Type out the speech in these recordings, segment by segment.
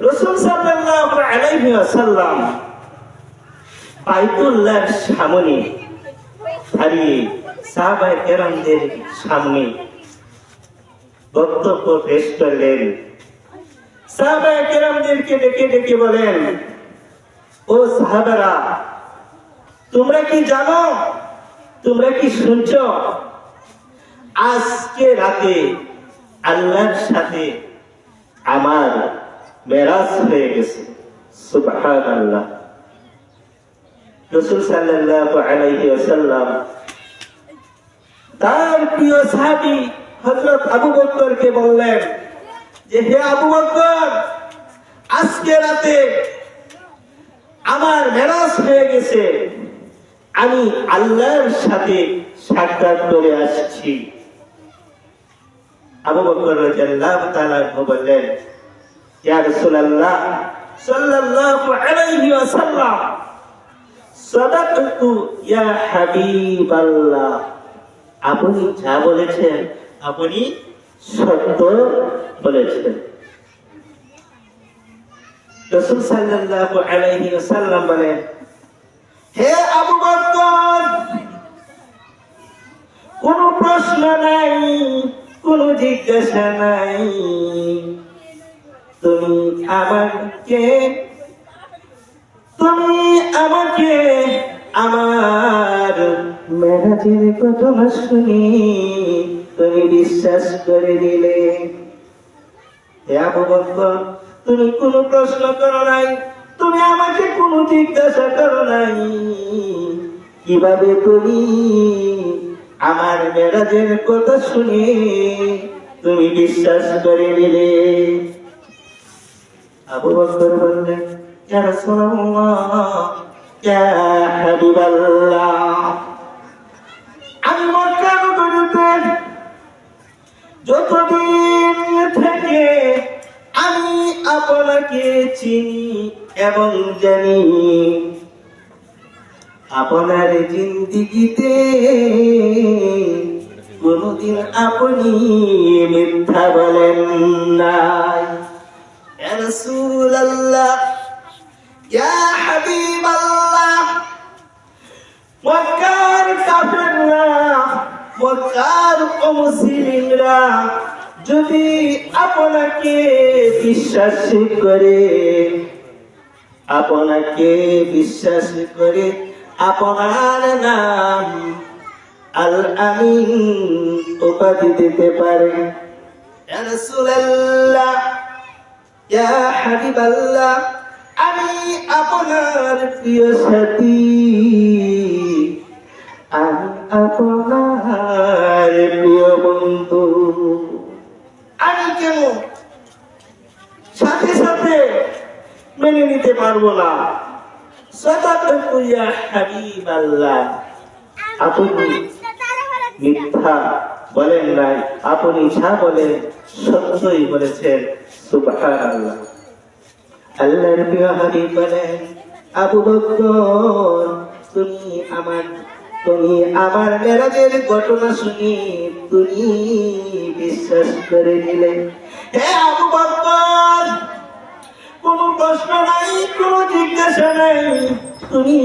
রসুল সামনে দাঁড়িয়ে কেরামদের সামনে বক্তব্য পেশ করলেন। কেরামদেরকে ডেকে ডেকে বলেন, ও সাহাবারা, তোমরা কি জানো? তোমরা কি শুনছ? আজকে রাতে আল্লাহর সাথে আমার মেরাজ হয়ে গেছে। সুবহান আল্লাহ রসুল আলাইহি ওয়াসাল্লাম তার প্রিয় আবু বকরকে বললেন যে, হে আবু বকর আজকে রাতে আমার মেরাজ হয়ে গেছে। আমি আল্লাহর সাথে সাক্ষাৎ করে আসছি। আবু বকর রাদিয়াল্লাহু তাআলা বললেন ইয়া রাসূলুল্লাহ, সাল্লাল্লাহু আলাইহি ওয়াসাল্লাম, সাদাকতু ইয়া হাবিবাল্লাহ। আপনি যা বলেছেন, আপনি সত্য বলেছেন। রাসূল সাল্লাল্লাহু হে আবু বকর, কোন প্রশ্ন নাই, কোন জিজ্ঞাসা নাই। তুমি আমাকে তুমি আমাকে আমার মেরাজের ঘটনা শুনি তুমি বিশ্বাস করে দিলে। তুমি কোনো প্রশ্ন করো নাই, তুমি আমাকে কোনো জিজ্ঞাসা করো নাই। কীভাবে তুমি আমার মেরাজের কথা শুনে তুমি বিশ্বাস করে নিলে আবু বকর বললেন ইয়া রাসূলুল্লাহ ইয়া হাবিবাল্লাহ। আমি মক্কা নগরীতে যতদিন থেকে আমি আপনাকে চিনি এবং জানি, আপনার জিন্দিগিতে কোনদিন আপনি মিথ্যা বলেন নাই। ইয়া রাসূলুল্লাহ। ইয়া হাবিবাল্লাহ। মক্কার কাফেররা, মক্কার অমুসলিমরা যদি আপনাকে বিশ্বাস করে, আপনাকে বিশ্বাস করে, আপনার নাম আল আমিন উপাধি দিতে পারে। রাসূলুল্লাহ। ইয়া হাবিবাল্লাহ, আমি আপনার প্রিয় সাথী। আমি আপনার প্রিয় বন্ধু। আমি কেন সাথে সাথে মেনে নিতে পারব না। আপনি মিথ্যা বলেন নাই, আপনি যা বলেন সত্যই বলেছেন। সুবহানাল্লাহ। আল্লাহর প্রিয় হাবিব বলেন আবু বকর, তুমি আমার তুমি আমার মেরাজের ঘটনা শুনি তুমি বিশ্বাস করে নিলে। হে আবু বকর! প্রশ্ন নাই, কোন জিজ্ঞাসা নাই। তুমি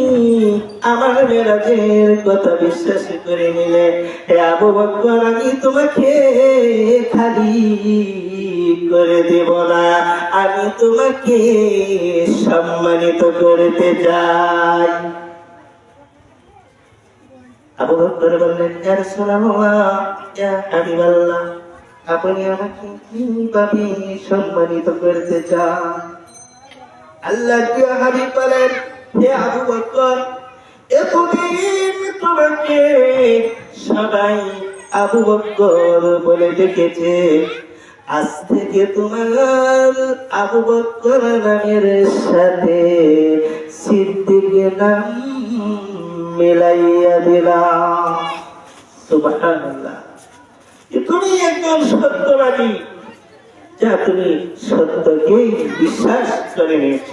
আমার মেরাজের কথা বিশ্বাস করে নিলে। হে আবু বকর, আমি তোমাকে খালি করে দেব না। আমি তোমাকে সম্মানিত করতে চাই। আবু বকর বললেন ইয়া রাসূলুল্লাহ ইয়া হাবিবাল্লাহ, আপনি আমাকে কীভাবে সম্মানিত করতে চান? আল্লাহ হাবিব বলেন হে আবু বকর, এতদিন তোমাকে সবাই আবু বকর বলে ডেকেছে। আজ থেকে তোমার আবু বকর নামের সাথে সিদ্দিকের নাম মিলাইয়া দিলাম। সুবহানাল্লাহ। তুমি একজন সত্যবাদী যা তুমি সত্যকেই বিশ্বাস করে নিয়েছ।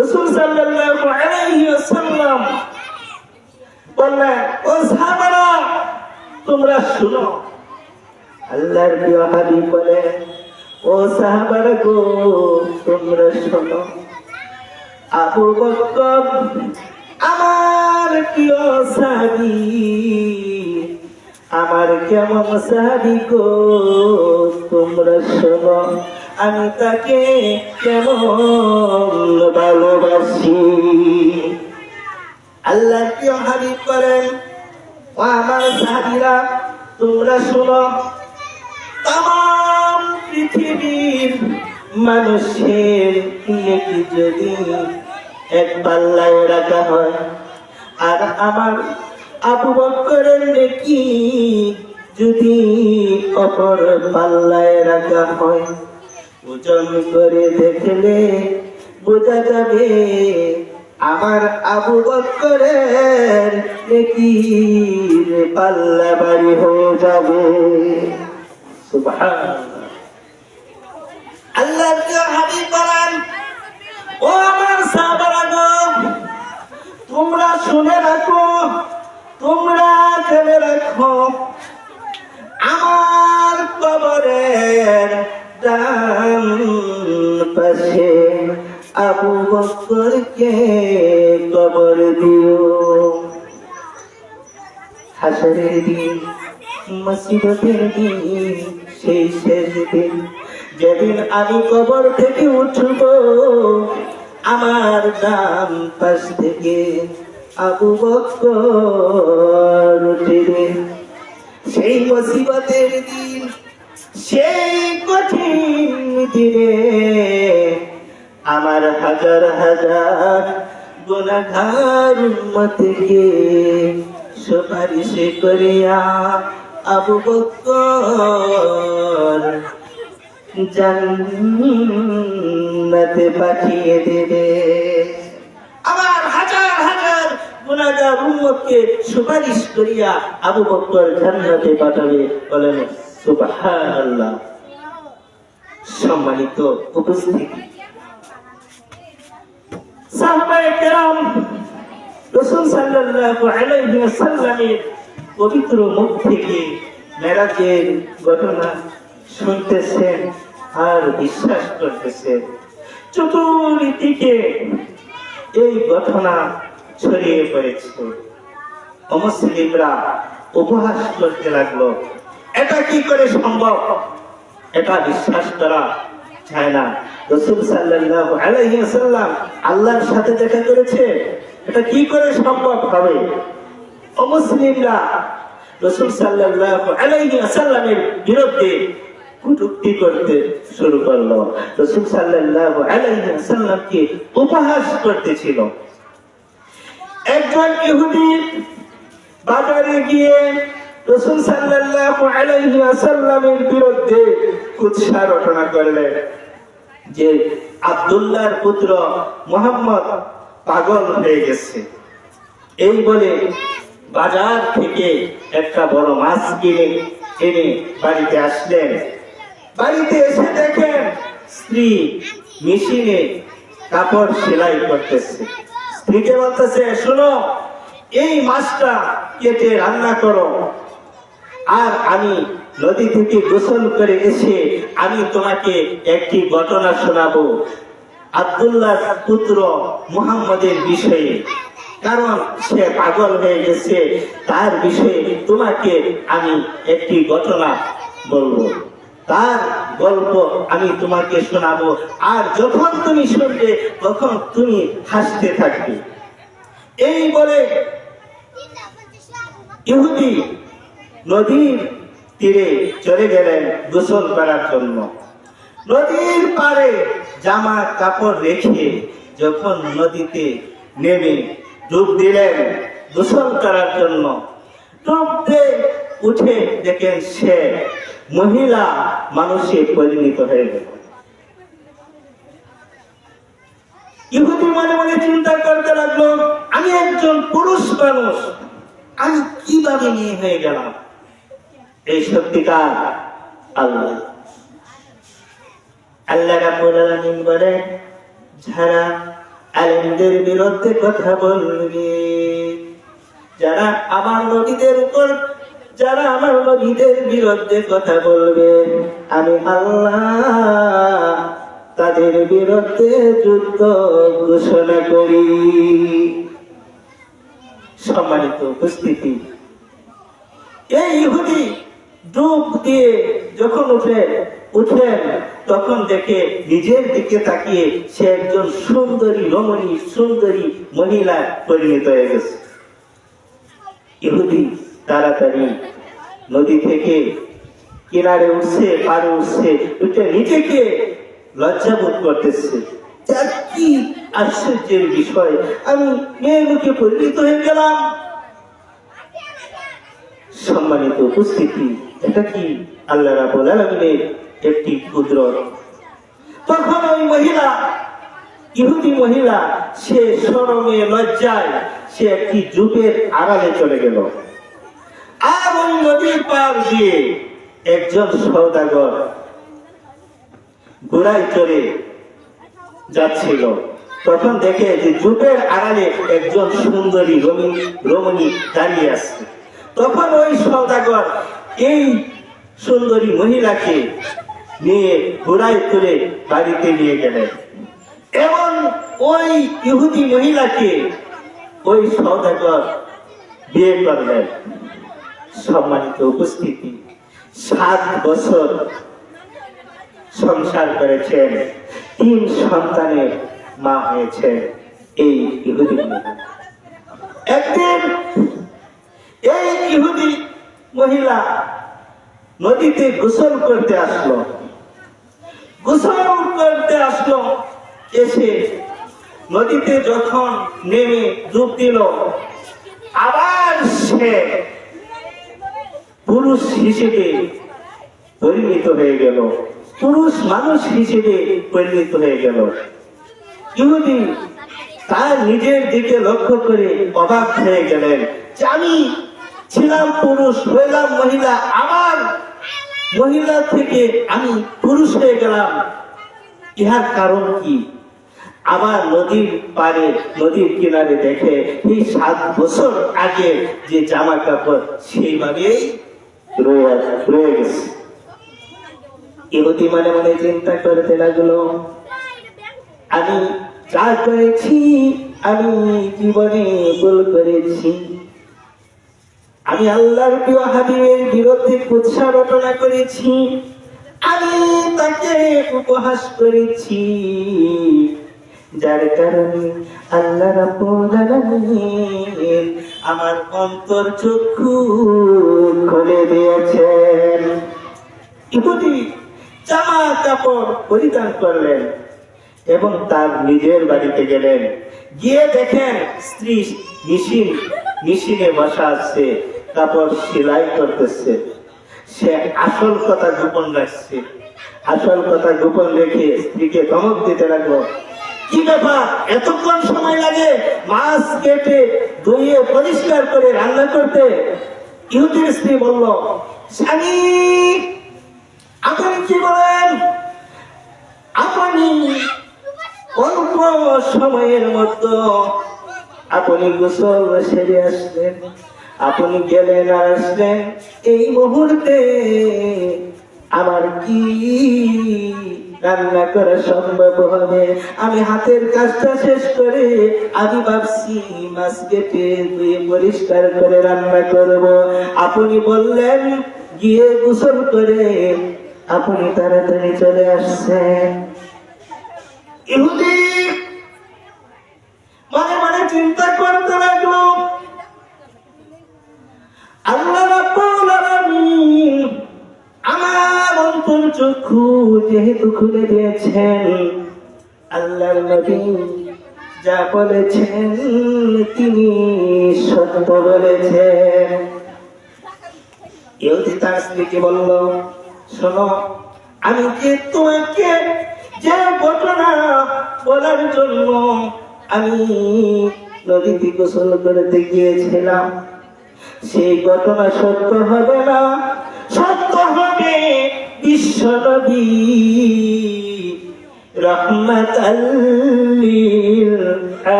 রসুল সাল্লাল্লাহু আলাইহি ওয়াসাল্লাম বললেন, ও সাহাবারা, তোমরা শুনো। আল্লাহর প্রিয় হাবিব বলেন ও ও সাহাবারা গো, তোমরা শোনো। আবু বকর আমার প্রিয় সাহাবি আমার কেমন সাহাবি গো? তোমরা শোনো, আমি তাকে কেমন ভালোবাসি। আল্লাহ প্রিয় হাবিব করেন ও আমার সাহাবিরা, তোমরা শোনো, তাম পৃথিবীর মানুষের কি যদি এক পাল্লায় রাখা হয়, আর আমার আবু বক্করের নেকি যদি অপর পাল্লায় রাখা হয় ওজন করে দেখলে বোঝা যাবে আমার আবু বক্করের নেকির পাল্লা বাড়ি হয়ে যাবে। আল্লাহ হাবিব ও আমার সাহাবারা তোমরা শুনে রাখো তোমরা জেনে রাখো, আমার কবরের পাশে আবু বকরকে কবর দিও। হাসরের দিন মুসিবতের দিন, সেই শেষ দিন, যেদিন আমি কবর থেকে উঠব, আমার ডান পাশ থেকে আবু বকর সেই মুসিবতের দিন, সেই কঠিন দিনে আমার হাজার হাজার গুণাঘার উম্মতকে সুপারিশ করিয়া আবু বকর জান্নাতে পাঠিয়ে দেবে। আমার উম্মতকে সুপারিশ করিয়া আবু জান্নাতে পাঠাবে, বলেন, সুবহানাল্লাহ। সম্মানিত উপস্থিতি। সাহাবায়ে কেরাম সাল্লাল্লাহু আলাইহি ওয়াসাল্লামের পবিত্র মুখ থেকে মেরাজের ঘটনা শুনতেছেন আর বিশ্বাস করতেছেন। চতুর্দিকে এই ঘটনা ছড়িয়ে পড়েছে। অমুসলিমরা উপহাস করতে লাগল, এটা কি করে সম্ভব? এটা বিশ্বাস করা যায় না। রসুল সাল্লাল্লাহু আলাইহি ওয়াসাল্লাম আল্লাহর সাথে দেখা করেছে, এটা কি করে সম্ভব হবে? অমুসলিমরা রসুল সাল্লাল্লাহু আলাইহি ওয়াসাল্লামের বিরুদ্ধে কটূক্তি করতে শুরু করল। রসুল সাল্লাল্লাহু আলাইহি ওয়াসাল্লামকে উপহাস করতেছিল একজন ইহুদি বাজারে গিয়ে রসুল সাল্লাল্লাহু আলাইহি বিরুদ্ধে কুৎসা রচনা করলেন যে আব্দুল্লাহর পুত্র মোহাম্মদ পাগল হয়ে গেছে। এই বলে বাজার থেকে একটা বড় মাছ কিনে এনে বাড়িতে আসলেন। বাড়িতে এসে দেখেন স্ত্রী মেশিনে কাপড় সেলাই করতেছে। স্ত্রীকে বলতেছে, শোনো, এই মাছটা কেটে রান্না করো। আর আমি নদী থেকে গোসল করে এসে আমি তোমাকে একটি ঘটনা শোনাবো। আবদুল্লাহ পুত্র মুহাম্মদের বিষয়ে। কারণ সে পাগল হয়ে গেছে, তার বিষয়ে তোমাকে আমি একটি ঘটনা বলব। তার গল্প আমি তোমাকে শোনাবো। আর যখন তুমি শুনবে, তখন তুমি হাসতে থাকবে। এই বলে ইহুদি নদীর তীরে চলে গেলেন গোসল করার জন্য। নদীর পাড়ে জামা কাপড় রেখে যখন নদীতে নেমে ডুব দিলেন গোসল করার জন্য, ডুব দিয়ে উঠে দেখেন সে মহিলা মানুষে পরিণত হয়ে গেল। ইহুদি মনে মনে চিন্তা করতে লাগল, আমি একজন পুরুষ মানুষ, আমি কীভাবে মেয়ে হয়ে গেলাম? এই সত্যিকার আল্লাহ। আল্লাহ বলেন যারা আলেমদের বিরুদ্ধে কথা বলবে, যারা আমার উপর যারা আমার নবীদের বিরুদ্ধে কথা বলবে, আমি আল্লাহ তাদের বিরুদ্ধে যুদ্ধ ঘোষণা করি। সম্মানিত উপস্থিতি, এই ইহুদি ডুব দিয়ে যখন উঠে উঠলেন তখন দেখে নিজের দিকে তাকিয়ে সে একজন সুন্দরী রমণী, সুন্দরী মহিলা পরিণত হয়ে গেছে। ইহুদি তাড়াতাড়ি নদী থেকে কিনারে উঠছে পারে উঠছে, উঠে নিজেকে লজ্জাবোধ করতেছে। যা কি আশ্চর্যের বিষয়, আমি মেয়ে মুখে পরিণত হয়ে গেলাম। সম্মানিত উপস্থিতি, এটা কি আল্লাহ রাবুল আলমিনের একটি কুদরত? তখন ওই মহিলা, ইহুদি মহিলা, সে সরমে লজ্জায় সে একটি জুপের আড়ালে চলে গেল। ওই নদীর পার দিয়ে একজন সৌদাগর ঘোড়ায় চড়ে যাচ্ছিল। তখন দেখে যে জুটের আড়ালে একজন সুন্দরী রমণী রমণী দাঁড়িয়ে আছে। তখন ওই সৌদাগর এই সুন্দরী মহিলাকে নিয়ে ঘোড়ায় করে বাড়িতে নিয়ে গেলেন। এবং ওই ইহুদি মহিলাকে ওই সৌদাগর বিয়ে করলেন। সম্মানিত উপস্থিতি। সাত বছর সংসার করেছেন, তিন সন্তানের মা হয়েছে এই ইহুদি একদিন এই ইহুদি মহিলা নদীতে গোসল করতে আসলো। গোসল করতে আসলো, এসে নদীতে যখন নেমে ডুব দিল, আবার সে পুরুষ হিসেবে পরিণত হয়ে গেল। পুরুষ মানুষ হিসেবে পরিণত হয়ে গেল। ইহুদি তার নিজের দিকে লক্ষ্য করে অবাক হয়ে গেলেন আমি ছিলাম পুরুষ, হইলাম মহিলা, আমার মহিলা থেকে আমি পুরুষ হয়ে গেলাম। ইহার কারণ কি? আবার নদীর পারে নদীর কিনারে দেখে এই সাত বছর আগে যে জামা কাপড় সেইভাবেই রয়ে গেছে মানে মনে চিন্তা করতে লাগল আমি যা করেছি, আমি জীবনে ভুল করেছি। আমি আল্লাহর প্রিয় হাবিবের বিরুদ্ধে কুৎসা রটনা করেছি। আমি তাকে উপহাস করেছি। যার কারণে আল্লাহ রাব্বুল আমার অন্তর চক্ষু খুলে দিয়েছেন। ইহুদি জামা কাপড় পরিধান করলেন এবং তার নিজের বাড়িতে গেলেন। গিয়ে দেখেন স্ত্রী মেশিন মেশিনে বসা আছে কাপড় সেলাই করতেছে। সে আসল কথা গোপন রাখছে। আসল কথা গোপন রেখে স্ত্রীকে ধমক দিতে লাগল। কি ব্যাপার? এতক্ষণ সময় লাগে মাছ কেটে ধুয়ে পরিষ্কার করে রান্না করতে? ইহুদির স্ত্রী বলল, স্বামী, আপনি কি বলেন? আপনি অল্প সময়ের মতো আপনি গোসল সেরে আসলেন, আপনি গেলেন আর আসলেন। এই মুহূর্তে আমার কি রান্না করা সম্ভব হবে। আমি হাতের কাজটা শেষ করে আমি ভাবছি, মাছ কেটে ধুয়ে পরিষ্কার করে রান্না করব। আপনি বললেন, গিয়ে গোসল করে আপনি তাড়াতাড়ি চলে আসছেন। ইহুদি, মনে মনে চিন্তা করতে লাগল, আল্লাহ আমার অন্তর চক্ষু যেহেতু খুলে দিয়েছেন? আল্লাহর নবী যা বলেছেন তিনি সত্য বলেছেন। ইহুদি তার স্ত্রীকে বলল, শোনো, আমি যে তোমাকে যে ঘটনা বলার জন্য আমি নদীতে গোসল করতে গিয়েছিলাম? সেই ঘটনা সত্য হবে না? সত্য হবে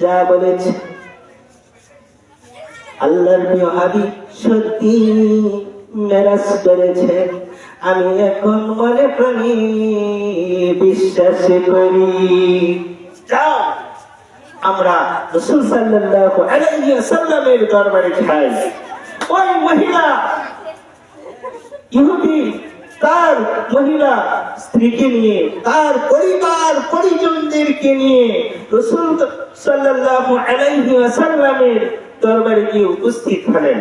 যা বলেছে আল্লাহর প্রিয় সত্যি মেরাজ করেছেন আমি এখন মনে প্রাণী বিশ্বাস করি। আমরা রসুল সাল্লাল্লাহু দরবারে যাই। ওই মহিলা ইহুদি, তার মহিলা স্ত্রীকে নিয়ে, তার পরিবার, পরিজনদেরকে নিয়ে রসুল সাল্লাল্লাহু আলাইহি ওয়াসাল্লামের দরবারে গিয়ে উপস্থিত হলেন।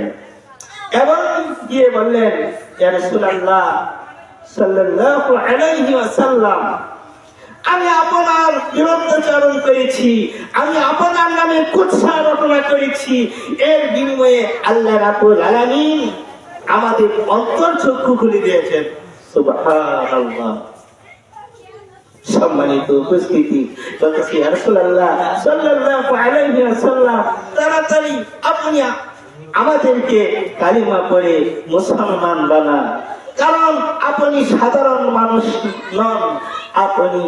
এবং গিয়ে বললেন, ইয়া রাসূলুল্লাহ সাল্লাল্লাহু আলাইহি ওয়াসাল্লাম, আমি আপনার বিরুদ্ধাচরণ করেছি, আমি আপনার নামে কুৎসা রচনা করেছি। এর বিনিময়ে আল্লাহ রাবুল আলামিন আমাদের অন্তর চক্ষু খুলে দিয়েছেন। সম্মানিত উপস্থিতি তাড়াতাড়ি আপনি আমাদেরকে কালিমা পড়ে মুসলমান বানান। কারণ আপনি সাধারণ মানুষ নন, আপনি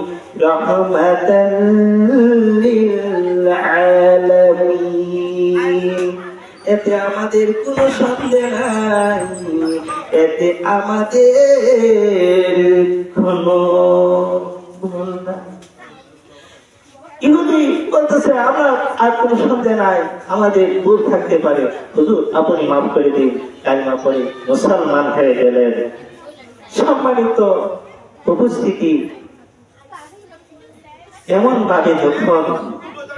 রহমাতাল আলামিন। এতে আমাদের কোনো সন্দেহ নাই, এতে আমাদের কোনো ভুল ইহুদি বলতেছে, আমরা আর সন্দেহ নাই, আমাদের ভুল থাকতে পারে। হুজুর, আপনি মাফ করে দিন কালিমা পরে মুসলমান হয়ে গেলেন। সম্মানিত উপস্থিতি এমন ভাবে যখন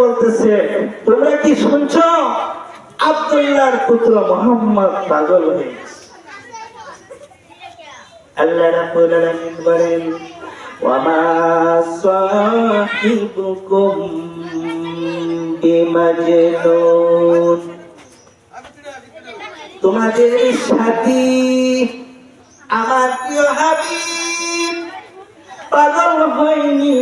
বলতেছে, তোমরা কি শুনছ? আব্দুল্লাহর পুত্র মোহাম্মদ পাগল হয়ে আল্লাহ রাব্বুল আলামিন বলেন, ওয়ামা সাহিবুকুম বিমাজনুন। তোমাদের সাথী আমার প্রিয় হাবিব পাগল হয়নি।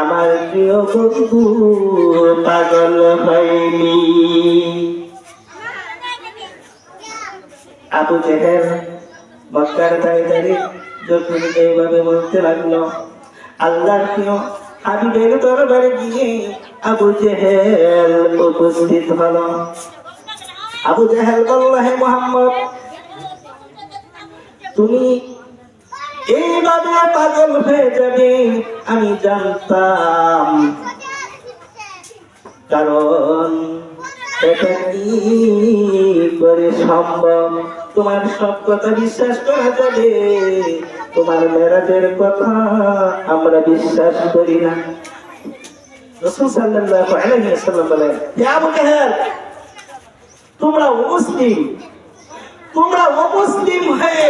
আমার প্রিয় বন্ধু, পাগল হয়নি। আবু জেহেল, মক্কার দাঁড়িয়ে যখন এইভাবে বলতে লাগল, আল্লাহর প্রিয় হাবিবের দরবারে গিয়ে আবু জেহেল উপস্থিত হলো। আবু জেহেল বলল, হে মোহাম্মদ, তুমি এইভাবে পাগল হয়ে যাবে আমি জানতাম। কারণ এটা কি করে সম্ভব? তোমার সব কথা বিশ্বাস করা যাবে। তোমার মেরাজের কথা আমরা বিশ্বাস করি না। তোমরা অমুসলিম তোমরা অমুসলিম হয়ে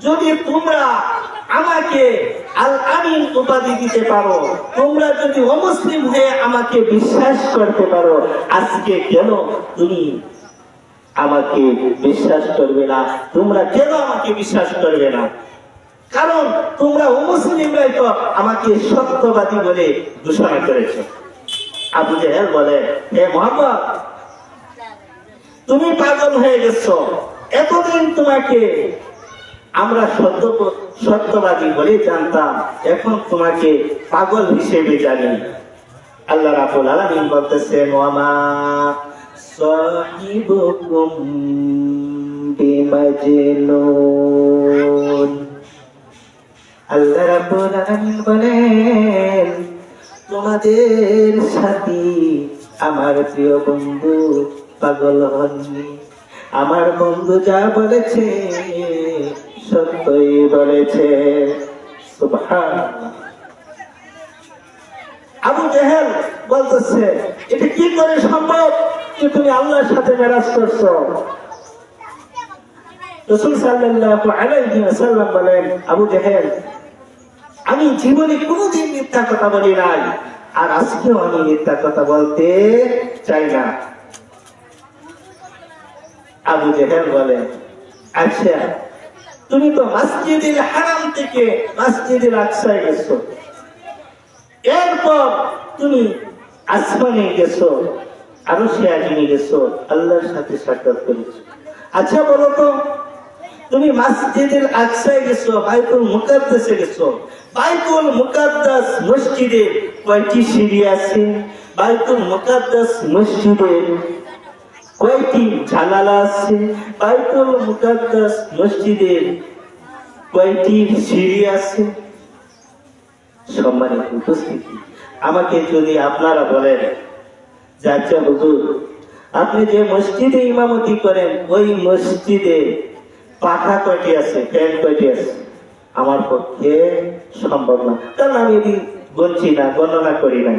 যদি তোমরা আমাকে আল আমিন উপাধি দিতে পারো। তোমরা যদি অমুসলিম হয়ে আমাকে বিশ্বাস করতে পারো, আজকে কেন তুমি আমাকে বিশ্বাস করবে না? তোমরা কেন আমাকে বিশ্বাস করবে না? কারণ তোমরা অমুসলিমরাই তো আমাকে সত্যবাদী বলে ঘোষণা করেছ। আবু জেহেল বলে, হে মোহাম্মদ, তুমি পাগল হয়ে গেছো। এতদিন তোমাকে আমরা সত্য সত্যবাদী বলে জানতাম। এখন তোমাকে পাগল হিসেবে জানি। আল্লাহ রাফুল আলামিন বিমাজনুন। আল্লাহ বলেন, তোমাদের সাথী আমার প্রিয় বন্ধু পাগল হননি। আমার বন্ধু যা বলেছে সত্যই বলেছে। আবু জেহেল বলতেছে, এটা কি করে সম্ভব যে তুমি আল্লাহর সাথে মেরাজ করছ? বলেন আমি জীবনে কোনোদিন মিথ্যা কথা বলি নাই, আর আজকেও আমি মিথ্যা কথা বলতে চাই না। আবু জেহেল বলে আচ্ছা তুমি তো মসজিদুল হারাম থেকে মসজিদুল আকসায় গেছো। এরপর তুমি আসমানে গেছো আরও সে আজিমে গেছো, আল্লাহর সাথে সাক্ষাৎ করেছ। আচ্ছা বলো তো, তুমি মসজিদুল আকসায় গেছো, বাইতুল মুকাদ্দাসে গেছো। বাইতুল মুকাদ্দাস মসজিদে কয়টি সিঁড়ি আছে? বাইতুল মুকাদ্দাস মসজিদে কয়টি জানালা আছে? বাইতুল মুকাদ্দাস মসজিদের কয়টি সিঁড়ি আছে? সম্মানিত উপস্থিতি, আমাকে যদি আপনারা বলেন যে আচ্ছা হুজুর, আপনি যে মসজিদে ইমামতি করেন, ওই মসজিদে পাখা কয়টি আছে, ফ্যান কয়টি আছে? আমার পক্ষে সম্ভব না। কারণ আমি বলছি না গণনা করি নাই।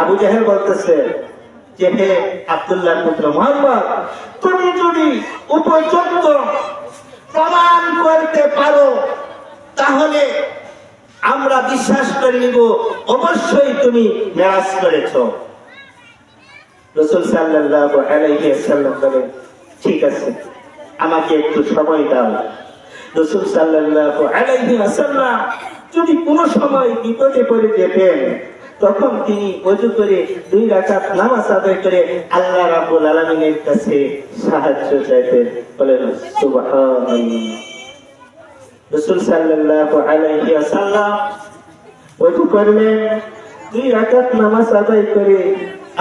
আবু বলতেছে যে, হে আব্দুল্লাহ পুত্র মোহাম্মদ, তুমি যদি উপযুক্ত প্রমাণ করতে পারো, তাহলে আমরা বিশ্বাস করে নিব, অবশ্যই তুমি মেরাজ করেছ। রসুল বলেন, ঠিক আছে। আমাকে একটু সময় দাও। রসুল সাল্লাল্লাহু আলাইহি ওয়াসাল্লাম যদি কোনো সময় বিপদে পড়ে যেতেন, তখন তিনি অজু করে দুই রাকাত নামাজ আদায় করে আল্লাহ রাব্বুল আলামিনের কাছে সাহায্য চাইতেন। বলেন রসুল সাল্লাল্লাহু আলাইহি ওয়াসাল্লাম ওযু করলেন, দুই রাকাত নামাজ আদায় করে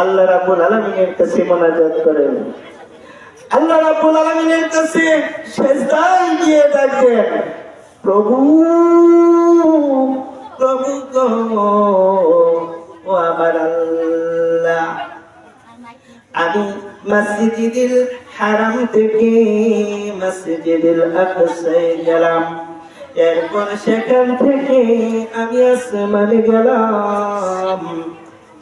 আল্লাহ রাব্বুল আলামিনের কাছে মোনাজাত করেন। আল্লাহ রাব্বুল আলামিনের কাছে সেজদায় গিয়ে ডাকলেন প্রভু প্রভু ও আমার আল্লাহ, আমি মসজিদুল হারাম থেকে মসজিদুল আকসায় গেলাম। এরপর সেখান থেকে আমি আসমানে গেলাম।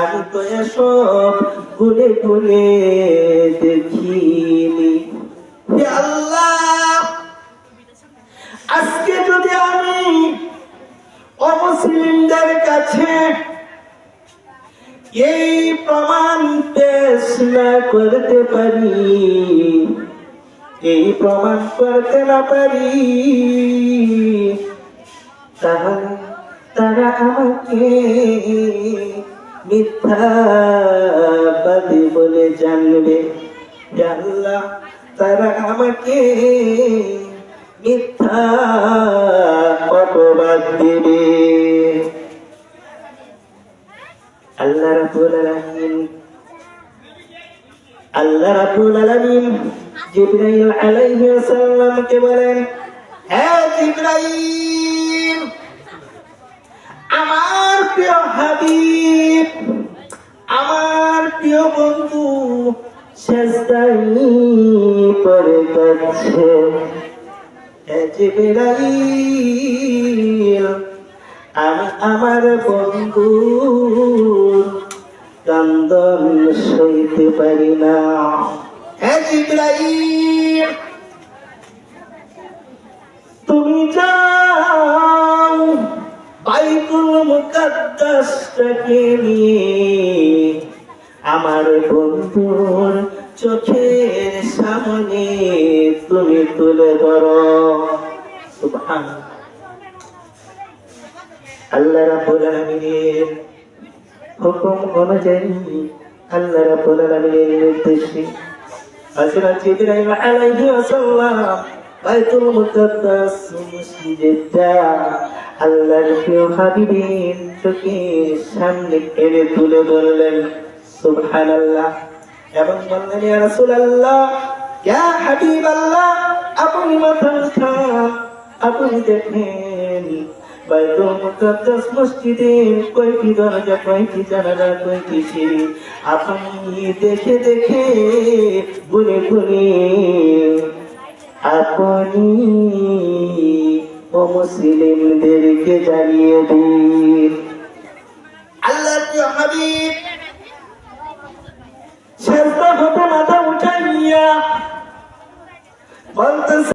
আমি তো এসব গুনে গুনে দেখিনি। আল্লাহ, আজকে যদি আমি অমুসলিমদের কাছে এই প্রমাণ পেশ না করতে পারি, এই প্রমাণ করতে না পারি, তাহলে তারা আমাকে মিথ্যাবাদী বলে জানবে। আল্লাহ, তারা আমাকে মিথ্যা অপবাদ দেবে। আল্লাহ রাব্বুল আলামিন, আল্লাহ রাব্বুল আলামিন জিবরাইল আলাইহিস সালামকে বলেন, হে জিবরাইল! আমার প্রিয় হাবিব, আমার প্রিয় বন্ধু কাছে হে জিবরাইল, আমি আমার বন্ধু কান্দন সইতে পারি না। তুমি যাও। নিয়ে আমার বন্ধুর চোখের সামনে তুমি তুলে ধরো। আল্লাহ রাব্বুল আলামিনের হুকুম অনুযায়ী আল্লাহ রাব্বুল আলামিনের নির্দেশে হযরত জিবরাইল আলাইহি ওয়াসাল্লাম বাইতুল মুকাদ্দাস মসজিদে আল্লাহর প্রিয় হাবিবের চোখের সামনে এনে তুলে ধরলেন সুবহানাল্লাহ। এবং বললেন, ইয়া রাসূলুল্লাহ, ইয়া হাবিবাল্লাহ, আপনি মাথা উঠান আপনি দেখেন বাইতুল মুকাদ্দাস মসজিদে কয়টি দরজা কয়টি জানালা কয়টি সিঁড়ি, আপনি দেখে দেখে গুনে গুনে আপনি ও মুসলিমদেরকে জানিয়ে দিন। আল্লাহ শেষটা হতে মাথা উঠাইয়া বলতেছে